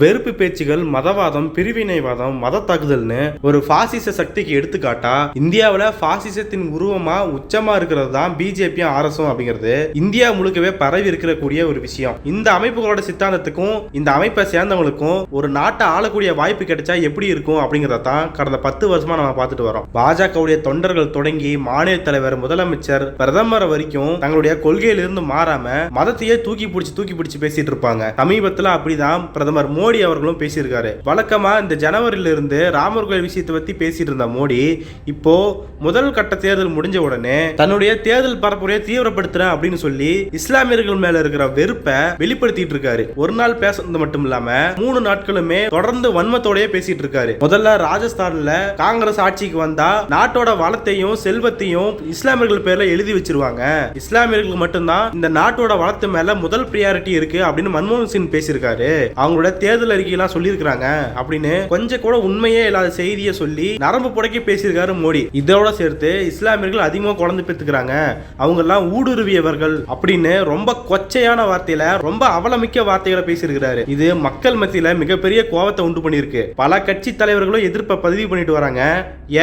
வெறுப்பு பேச்சுகள் மதவாதம் பிரிவினைவாதம் மத தாக்குதல்னு ஒரு பாசிச சக்திக்கு எடுத்துக்காட்டா இந்தியாவில் பாசிசத்தின் உருவமா உச்சமா இருக்கிறது தான் பிஜேபியும் ஆர்எஸும் அப்படிங்கிறது. இந்தியா முழுக்கவே பரவி இருக்கக்கூடிய ஒரு விஷயம். இந்த அமைப்புகளோட சித்தாந்தத்துக்கும் இந்த அமைப்பை சேர்ந்தவங்களுக்கும் ஒரு நாட்டை ஆளக்கூடிய வாய்ப்பு கிடைச்சா எப்படி இருக்கும் அப்படிங்கிறத தான் கடந்த பத்து வருஷமா நம்ம பார்த்துட்டு வரோம். பாஜகவுடைய தொண்டர்கள் தொடங்கி மாநில தலைவர் முதலமைச்சர் பிரதமர் வரைக்கும் தங்களுடைய கொள்கையிலிருந்து மாறாம மதத்தையே தூக்கி பிடிச்சி தூக்கி பிடிச்சி பேசிட்டு இருப்பாங்க. சமீபத்துல அப்படிதான் பிரதமர் மோடி மோடி அவர்களும் பேசியிருக்காரு. வழக்கமா இந்த ஜனவரியில இருந்து ராமர் கோயில் விஷயத்தை பத்தி பேசிட்டு இருந்த மோடி இப்போ முதல் கட்ட தேர்தல் முடிஞ்ச உடனே தன்னுடைய தேர்தல் பரப்புரையை தீவிரப்படுத்துறேன் அப்படின்னு சொல்லி இஸ்லாமியர்கள் மேல இருக்கிற வெறுப்பை வெளிப்படுத்திட்டு இருக்காரு. ஒரு நாள் பேசுறது மட்டும் இல்லாம மூணு நாட்களுமே தொடர்ந்து வன்மத்தோடயே பேசிட்டு இருக்காரு. முதல்ல ராஜஸ்தான்ல காங்கிரஸ் ஆட்சிக்கு வந்தா நாட்டோட வளத்தையும் செல்வத்தையும் இஸ்லாமியர்கள் பேர்ல எழுதி வச்சிருவாங்க. இஸ்லாமியர்களுக்கு மட்டும்தான் இந்த நாட்டோட வளத்து மேல முதல் ப்ரியாரிட்டி இருக்கு அப்படின்னு மன்மோகன் சிங் பேசியிருக்காரு. அவங்களோட தேர்தல் தேர்தல் அறிக்கையெல்லாம் சொல்லியிருக்கிறாங்க அப்படின்னு கொஞ்சம் கூட உண்மையே இல்லாத செய்தியை சொல்லி நரம்பு புடைக்கி பேசியிருக்காரு மோடி. இதோட சேர்த்து இஸ்லாமியர்கள் அதிகமாக குழந்தை பெற்றுக்கிறாங்க. அவங்க எல்லாம் ஊடுருவியவர்கள் அப்படின்னு ரொம்ப கொச்சையான வார்த்தையில ரொம்ப அவலமிக்க வார்த்தைகளை பேசியிருக்கிறாரு. இது மக்கள் மத்தியில மிகப்பெரிய கோபத்தை உண்டு பண்ணியிருக்கு. பல கட்சி தலைவர்களும் எதிர்ப்பை பதிவு பண்ணிட்டு வராங்க.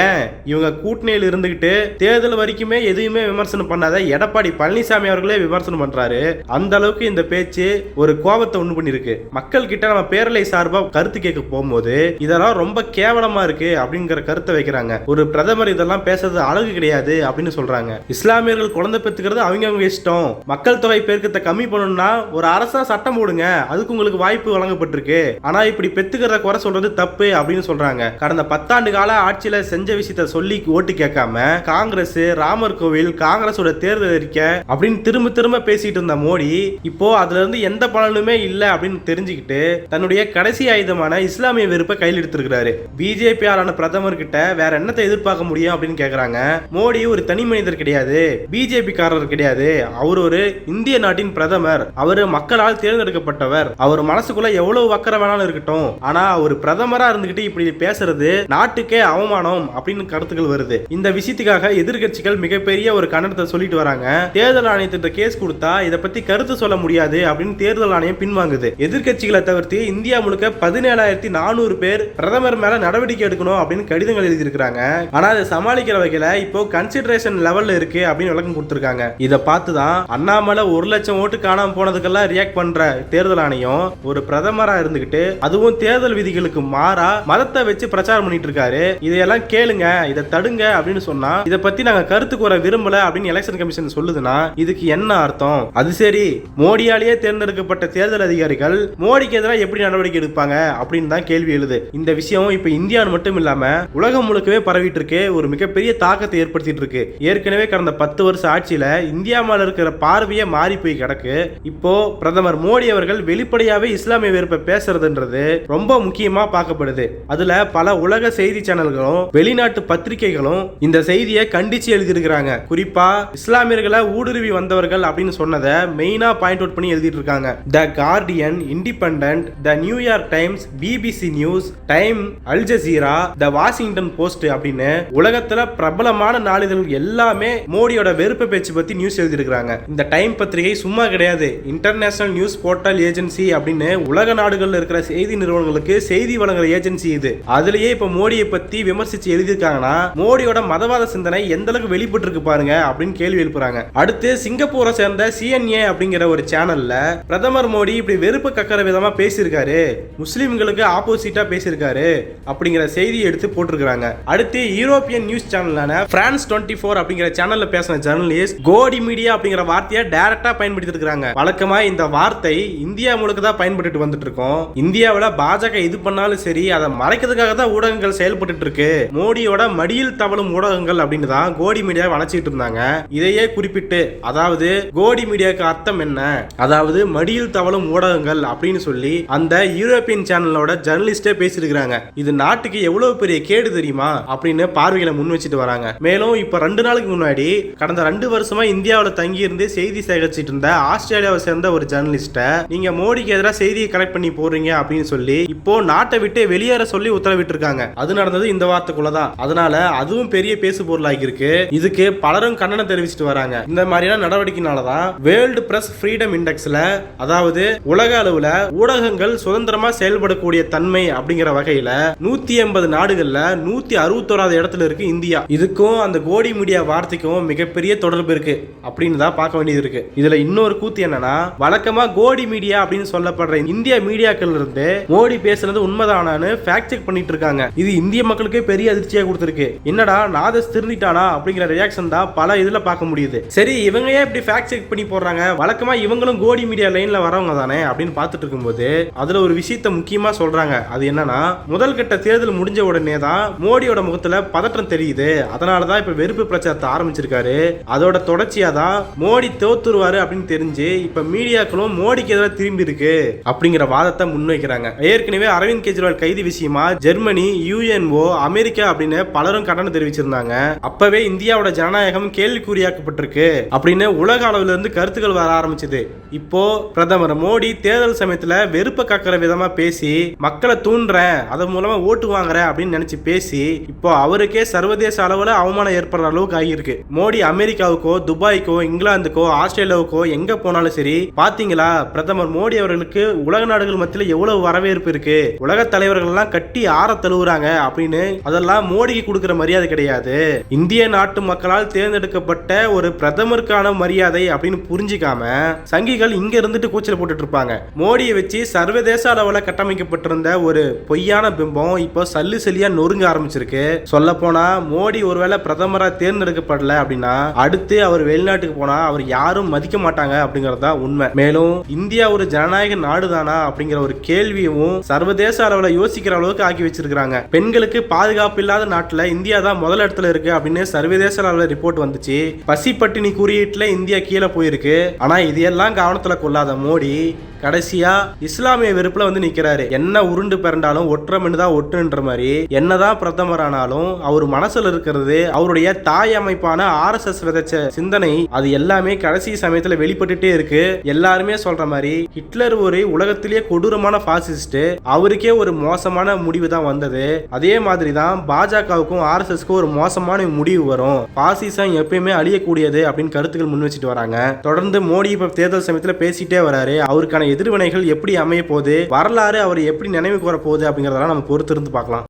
ஏன்? இவங்க கூட்டணியில் இருந்துகிட்டு தேர்தல் வரைக்குமே எதுவுமே விமர்சனம் பண்ணாத எடப்பாடி பழனிசாமி அவர்களே விமர்சனம் பண்றாரு. அந்த அளவுக்கு இந்த பேச்சு ஒரு கோபத்தை உண்டு பண்ணிருக்கு மக்கள் கிட்ட நம்ம பேரலை சார்பா கருத்து கேட்க போகும்போது இதெல்லாம் ரொம்ப கேவலமா இருக்கு அப்படிங்கிற கருத்தை வைக்கிறாங்க. ஒரு பிரதமர் இதெல்லாம் பேசுறது அழகு கிடையாது அப்படின்னு சொல்றாங்க. இஸ்லாமியர்கள் குழந்தை பெற்றுக்கிறது அவங்க அவங்க இஷ்டம். மக்கள் தொகை பெருக்கத்தை கம்மி பண்ணணும்னா ஒரு அரசா சட்டம் போடுங்க. அதுக்கு உங்களுக்கு வாய்ப்பு வழங்கப்பட்டிருக்கு. ஆனா இப்படி பெத்துக்கிறத குறை சொல்றது தப்பு அப்படின்னு சொல்றாங்க. கடந்த பத்தாண்டு கால ஆட்சியில செஞ்ச விஷயத்த சொல்லி ஓட்டு கேட்காம காங்கிரஸ் ராமர் கோவில் காங்கிரஸோட தேர்தல் அறிக்கை அப்படின்னு திரும்ப திரும்ப பேசிட்டு இருந்த மோடி இப்போ அதுல இருந்து எந்த பலனுமே இல்லை அப்படின்னு தெரிஞ்சுக்கிட்டு தன் தன்னுடைய கடைசி ஆயுதமான இஸ்லாமிய வெறுப்பை கையில் எடுத்திருக்கிறாரு. பிஜேபி ஆளான பிரதமர் கிட்ட வேற என்னத்தை எதிர்பார்க்க முடியும் அப்படின்னு கேக்குறாங்க. மோடி ஒரு தனி மனிதர் கிடையாது பிஜேபி காரர் கிடையாது. அவர் ஒரு இந்திய நாட்டின் பிரதமர். அவர் மக்களால் தேர்ந்தெடுக்கப்பட்டவர். அவர் மனசுக்குள்ள எவ்வளவு வக்கர வேணாலும் இருக்கட்டும். ஆனா அவர் பிரதமரா இருந்துகிட்டு இப்படி பேசுறது நாட்டுக்கே அவமானம் அப்படின்னு கருத்துக்கள் வருது. இந்த விஷயத்துக்காக எதிர்கட்சிகள் மிகப்பெரிய ஒரு கண்டனத்தை சொல்லிட்டு வராங்க. தேர்தல் ஆணையத்திட்ட கேஸ் கொடுத்தா இதை பத்தி கருத்து சொல்ல முடியாது அப்படின்னு தேர்தல் ஆணையம் பின்வாங்குது. எதிர்க்கட்சிகளை தவிர்த்து இந்தியா முழுக்க பதினேழாயிரத்தி நானூறு பேர் பிரதமர் மேல நடவடிக்கை எடுக்கணும் அப்படின்னு கடிதங்கள் எழுதியிருக்காங்க ஆனா அதை சமாளிக்கிற வகையில இப்போ கன்சிடரேஷன் லெவல்ல இருக்கு அப்படின்னு விளக்கம் கொடுத்திருக்காங்க. இதை பார்த்துதான் அண்ணாமலை ஒரு லட்சம் ஓட்டு காணாம போனதுக்கெல்லாம் ரியாக்ட் பண்ற தேர்தல் ஆணையம் ஒரு பிரதமரா இருந்துகிட்டு அதுவும் தேர்தல் விதிகளுக்கு மாறா மதத்தை வச்சு பிரச்சாரம் பண்ணிட்டு இருக்காரு. இதையெல்லாம் கேளுங்க இதை தடுங்க அப்படின்னு சொன்னா இதை பத்தி நாங்க கருத்து கூற விரும்பல அப்படின்னு எலெக்ஷன் கமிஷன் சொல்லுதுன்னா இதுக்கு என்ன அர்த்தம்? அது சரி மோடியாலேயே தேர்ந்தெடுக்கப்பட்ட தேர்தல் அதிகாரிகள் மோடிக்கு எதிராக எப்படி நடவடிக்கை எடுப்பாங்க அப்படின்னு தான் கேள்வி எழுது. இந்த விஷயம் இப்ப இந்தியான்னு மட்டும் இல்லாம உலகம் முழுக்கவே பரவிட்டு இருக்கு. ஒரு மிகப்பெரிய தாக்கத்தை ஏற்படுத்திட்டு இருக்கு. ஏற்கனவே கடந்த பத்து வருஷ ஆட்சியில இந்தியா மேல இருக்கிற பார்வையே மாறி போய் கிடக்கு. இப்போ பிரதமர் மோடி அவர்கள் வெளிப்படையாவே இஸ்லாமிய வெறுப்பை பேசுறதுன்றது ரொம்ப முக்கியமா பார்க்கப்படுது. அதுல பல உலக செய்தி சேனல்களும் வெளிநாட்டு பத்திரிகைகளும் இந்த செய்தியை கண்டிச்சு எழுதியிருக்கிறாங்க. குறிப்பா இஸ்லாமியர்களை ஊடுருவி வந்தவர்கள் அப்படின்னு சொன்னதை மெயினா பாயிண்ட் அவுட் பண்ணி எழுதிட்டு இருக்காங்க. The Guardian Independent the New York Times BBC News Time Al Jazeera the Washington Post அப்படின்னு உலகத்துல பிரபலமான நாளிதழ்கள் எல்லாமே மோடியோட வெறுப்பு பேச்சு பத்தி நியூஸ் எழுதியிருக்கிறாங்க. இந்த டைம் பத்திரிகை சும்மா கிடையாது. இன்டர்நேஷனல் நியூஸ் போர்ட்டல் ஏஜென்சி அப்படின்னு உலக நாடுகள்ல இருக்கிற செய்தி நிறுவனங்களுக்கு செய்தி வழங்குற ஏஜென்சி இது. அதுலயே இப்ப மோடியை பத்தி விமர்சிச்சு எழுதியிருக்காங்கன்னா மோடியோட மதவாத சிந்தனை எந்த அளவுக்கு வெளிப்பட்டு இருக்கு பாருங்க அப்படின்னு கேள்வி எழுப்புறாங்க. அடுத்து சிங்கப்பூரை சேர்ந்த சிஎன்ஏ அப்படிங்கிற ஒரு சேனல்ல பிரதமர் மோடி இப்படி வெறுப்பு கக்கற விதமா பேசியிருக்காரு. முஸ்லீம்களுக்கு ஆப்போசிட்டா பேசியிருக்காரு அப்படிங்கிற செய்தியை எடுத்து போட்டிருக்காங்க அடுத்து யூரோப்பியன் நியூஸ் சேனலான பிரான்ஸ் டுவெண்ட்டி ஃபோர் அப்படிங்கிற சேனல்ல பேசின ஜெர்னலிஸ்ட் கோடி மீடியா அப்படிங்கிற வார்த்தையை டைரக்டா பயன்படுத்தி இருக்காங்க வழக்கமா இந்த வார்த்தை இந்தியா முழுக்க தான் பயன்பட்டு வந்துட்டு இருக்கோம் இந்தியாவில் பாஜக இது பண்ணாலும் சரி அதை மறைக்கிறதுக்காக தான் ஊடகங்கள் செயல்பட்டு இருக்கு மோடியோட மடியில் தவழும் ஊடகங்கள் அப்படின்னு தான் கோடி மீடியா வளர்ச்சிட்டு இருந்தாங்க. இதையே குறிப்பிட்டு அதாவது கோடி மீடியாவுக்கு அர்த்தம் என்ன? அதாவது மடியில் தவழும் ஊடகங்கள் அப்படின்னு சொல்லி அந்த யூரோப்பியன் சேனலோட ஜெர்னலிஸ்டே பேசியிருக்கிறாங்க. இது நாட்டுக்கு எவ்வளவு பெரிய கேடு தெரியுமா? அப்படின்னு பார்வைகளை முன் வச்சுட்டு வராங்க. மேலும் இப்ப ரெண்டு நாளுக்கு முன்னாடி கடந்த ரெண்டு வருஷமா இந்தியாவில் தங்கி இருந்து செய்தி சேகரிச்சிட்டு இருந்த ஆஸ்திரேலியாவை சேர்ந்த ஒரு ஜெர்னலிஸ்ட நீங்க மோடிக்கு எதிராக செய்தியை கலெக்ட் பண்ணி போறீங்க அப்படின்னு சொல்லி இப்போ நாட்டை விட்டு வெளியேற சொல்லி உத்தரவிட்டு இருக்காங்க அது நடந்தது இந்த வார்த்தைக்குள்ளதான். அதனால அதுவும் பெரிய பேசு பொருளாகி இருக்கு இதுக்கு பலரும் கண்டனம் தெரிவிச்சிட்டு வராங்க. இந்த மாதிரியான நடவடிக்கைனாலதான் வேர்ல்டு பிரஸ் ஃப்ரீடம் இண்டெக்ஸ்ல அதாவது உலக அளவுல ஊடகங்கள் சுதந்திரமா செயல்படக்கூடிய தன்மை அப்படிங்கிற வகையில நூத்தி எண்பது நாடுகள்ல நூத்தி அறுபத்தோராது இடத்துல இருக்கு இந்தியா. இதுக்கும் அந்த கோடி மீடியா வார்த்தைக்கும் மிகப்பெரிய தொடர்பு இருக்கு அப்படின்னு தான் பார்க்க வேண்டியது இருக்கு. இதுல இன்னொரு கூத்து என்னன்னா வழக்கமா கோடி மீடியா அப்படின்னு சொல்லப்படுற இந்திய மீடியாக்கள் இருந்து மோடி பேசுனது உண்மைதானான்னு ஃபேக்ட் செக் பண்ணிட்டு இருக்காங்க. இது இந்திய மக்களுக்கே பெரிய அதிர்ச்சியா கொடுத்துருக்கு. என்னடா நாதஸ் திருந்திட்டானா அப்படிங்கிற ரியாக்ஷன் தான் பல இதுல பார்க்க முடியுது. சரி இவங்க ஏன் இப்படி ஃபேக்ட் செக் பண்ணி போடுறாங்க? வழக்கமா இவங்களும் கோடி மீடியா லைன்ல வரவங்க தானே அப்படின்னு பார்த்துட்டு இருக்கும்போது அதுல ஒரு விஷயத்த முக்கியமா சொல்றாங்க. அது என்னன்னா முதல் கட்ட தேர்தல் முடிஞ்ச உடனே தான் மோடியோட முகத்துல பதற்றம் தெரியுது. அதனால தான் இப்ப வெறுப்பு பிரச்சாரத்தை ஆரம்பிச்சிருக்காரு. அதோட தொடர்ச்சியா தான் மோடி தோத்துருவாரு அப்படின்னு தெரிஞ்சு இப்ப மீடியாக்களும் மோடிக்கு எதிராக திரும்பி இருக்கு அப்படிங்கிற வாதத்தை முன்வைக்கிறாங்க. ஏற்கனவே அரவிந்த் கெஜ்ரிவால் கைது விஷயமா ஜெர்மனி யூஎன்ஓ அமெரிக்கா அப்படின்னு பலரும் கண்டனம் தெரிவிச்சிருந்தாங்க. அப்பவே இந்தியாவோட ஜனநாயகம் கேள்விக்குறியாக்கப்பட்டிருக்கு அப்படின்னு உலக அளவுல இருந்து கருத்துக்கள் வர ஆரம்பிச்சது. இப்போ பிரதமர் மோடி தேர்தல் சமயத்துல வெறுப்ப காக்கிற விதமா பேசி மக்களை தூண்டுறேன் அதன் மூலமா ஓட்டு வாங்குறேன் அப்படின்னு நினைச்சு பேசி இப்போ அவருக்கே சர்வதேச அளவுல அவமானம் ஏற்படுற அளவுக்கு ஆகியிருக்கு. மோடி அமெரிக்காவுக்கோ துபாய்க்கோ இங்கிலாந்துக்கோ ஆஸ்திரேலியாவுக்கோ எங்க போனாலும் சரி பாத்தீங்களா பிரதமர் மோடி அவர்களுக்கு உலக நாடுகள் மத்தியில் எவ்வளவு வரவேற்பு இருக்கு உலக தலைவர்கள் எல்லாம் கட்டி ஆற தழுவுறாங்க அப்படின்னு அதெல்லாம் மோடிக்கு கொடுக்கிற மரியாதை கிடையாது. இந்திய நாட்டு மக்களால் தேர்ந்தெடுக்கப்பட்ட ஒரு பிரதமருக்கான மரியாதை அப்படின்னு புரிஞ்சுக்காம சங்கிகள் இங்க இருந்துட்டு கூச்சல் போட்டுட்டு இருப்பாங்க. மோடியை வச்சு சர்வதேச சர்வதேச அளவில் கட்டமைக்கப்பட்டிருந்த ஒரு பொய்யான பிம்பம் இப்போ சல்லு சல்லியா நொறுங்க ஆரம்பிச்சிருக்கு. சொல்ல போனா மோடி ஒருவேளை பிரதமராக தேர்ந்தெடுக்கப்படல அப்படின்னா அடுத்து அவர் வெளிநாட்டுக்கு போனா அவர் யாரும் மதிக்க மாட்டாங்க அப்படிங்கறது தான் உண்மை. மேலும் இந்தியா ஒரு ஜனநாயக நாடுதானா அப்படிங்கிற ஒரு கேள்வியும் சர்வதேச அளவில் யோசிக்கிற அளவுக்கு ஆக்கி வச்சிருக்காங்க பெண்களுக்கு பாதுகாப்பு இல்லாத நாட்டில் இந்தியா தான் முதல் இடத்துல இருக்கு அப்படின்னு சர்வதேச அளவில் ரிப்போர்ட் வந்துச்சு. பசி பட்டினி குறியீட்டுல இந்தியா கீழே போயிருக்கு. ஆனா இதையெல்லாம் கவனத்துல கொள்ளாத மோடி கடைசியா இஸ்லாமிய வெறுப்புல வந்து நிக்கிறாரு. என்ன உருண்டு பிறண்டாலும் ஒற்றமென்னு தான் ஒட்டுன்ற மாதிரி என்னதான் பிரதமர் ஆனாலும் அவர் மனசுல இருக்கிறது அவருடைய தாய் அமைப்பான ஆர்எஸ்எஸ் விதைச்ச சிந்தனை அது எல்லாமே கடைசி சமயத்துல வெளிப்பட்டுட்டே இருக்கு. எல்லாருமே சொல்ற மாதிரி ஹிட்லர் ஒரு உலகத்திலேயே கொடூரமான பாசிஸ்ட் அவருக்கே ஒரு மோசமான முடிவு தான் வந்தது. அதே மாதிரி தான் பாஜகவுக்கும் ஆர்எஸ்எஸ்க்கும் ஒரு மோசமான முடிவு வரும். பாசிசம் எப்பயுமே அழியக்கூடியது அப்படின்னு கருத்துக்கள் முன் வச்சுட்டு வராங்க. தொடர்ந்து மோடி இப்ப தேர்தல் சமயத்துல பேசிட்டே வராரு. அவருக்கான எதிர்வினைகள் எப்படி அமைய போகுது வரலாறு அவர் எப்படி நினைவு கூற போகுது அப்படிங்கிறதெல்லாம் நம்ம பொறுத்திருந்து பார்க்கலாம்.